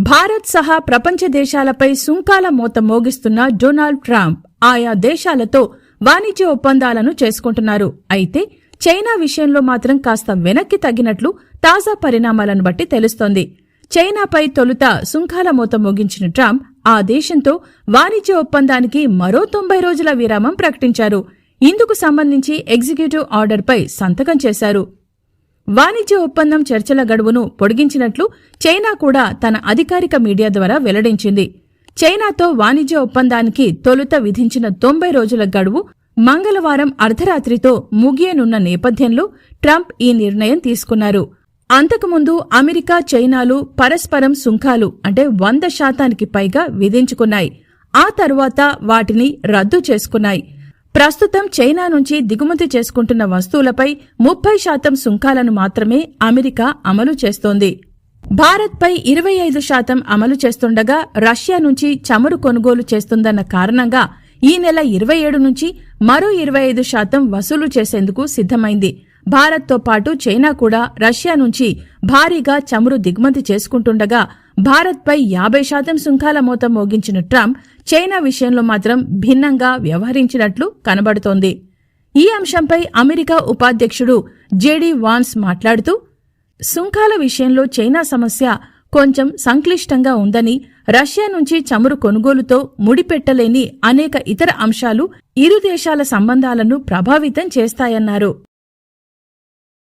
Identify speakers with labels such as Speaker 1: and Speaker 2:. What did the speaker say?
Speaker 1: భారత్ సహా ప్రపంచ దేశాలపై సుంకాల మోత మోగిస్తున్న డొనాల్డ్ ట్రంప్ ఆయా దేశాలతో వాణిజ్య ఒప్పందాలను చేసుకుంటున్నారు. అయితే చైనా విషయంలో మాత్రం కాస్త వెనక్కి తగ్గినట్లు తాజా పరిణామాలను బట్టి తెలుస్తోంది. చైనాపై తొలుత సుంకాల మూత మోగించిన ట్రంప్ ఆ దేశంతో వాణిజ్య ఒప్పందానికి మరో తొంభై రోజుల విరామం ప్రకటించారు. ఇందుకు సంబంధించి ఎగ్జిక్యూటివ్ ఆర్డర్పై సంతకం చేశారు. వాణిజ్య ఒప్పందం చర్చల గడువును పొడిగించినట్లు చైనా కూడా తన అధికారిక మీడియా ద్వారా వెల్లడించింది. చైనాతో వాణిజ్య ఒప్పందానికి తొలుత విధించిన తొంభై రోజుల గడువు మంగళవారం అర్ధరాత్రితో ముగియనున్న నేపథ్యంలో ట్రంప్ ఈ నిర్ణయం తీసుకున్నారు. అంతకుముందు అమెరికా చైనాలు పరస్పరం సుంకాలు అంటే వంద శాతానికి పైగా విధించుకున్నాయి. ఆ తరువాత వాటిని రద్దు చేసుకున్నాయి. ప్రస్తుతం చైనా నుంచి దిగుమతి చేసుకుంటున్న వస్తువులపై ముప్పై శాతం సుంకాలను మాత్రమే అమెరికా అమలు చేస్తోంది. భారత్పై ఇరవై ఐదు శాతం అమలు చేస్తుండగా రష్యా నుంచి చమురు కొనుగోలు చేస్తుందన్న కారణంగా ఈ నెల ఇరవై ఏడు నుంచి మరో ఇరవై ఐదు శాతం వసూలు చేసేందుకు సిద్ధమైంది. భారత్తో పాటు చైనా కూడా రష్యా నుంచి భారీగా చమురు దిగుమతి చేసుకుంటుండగా భారత్పై యాభై శాతం సుంకాల మోత మోగించిన ట్రంప్ చైనా విషయంలో మాత్రం భిన్నంగా వ్యవహరించినట్లు కనబడుతోంది. ఈ అంశంపై అమెరికా ఉపాధ్యక్షుడు జేడీ వాన్స్ మాట్లాడుతూ సుంకాల విషయంలో చైనా సమస్య కొంచెం సంక్లిష్టంగా ఉందని రష్యా నుంచి చమురు కొనుగోలుతో ముడిపెట్టలేని అనేక ఇతర అంశాలు ఇరు దేశాల సంబంధాలను ప్రభావితం చేస్తాయన్నారు.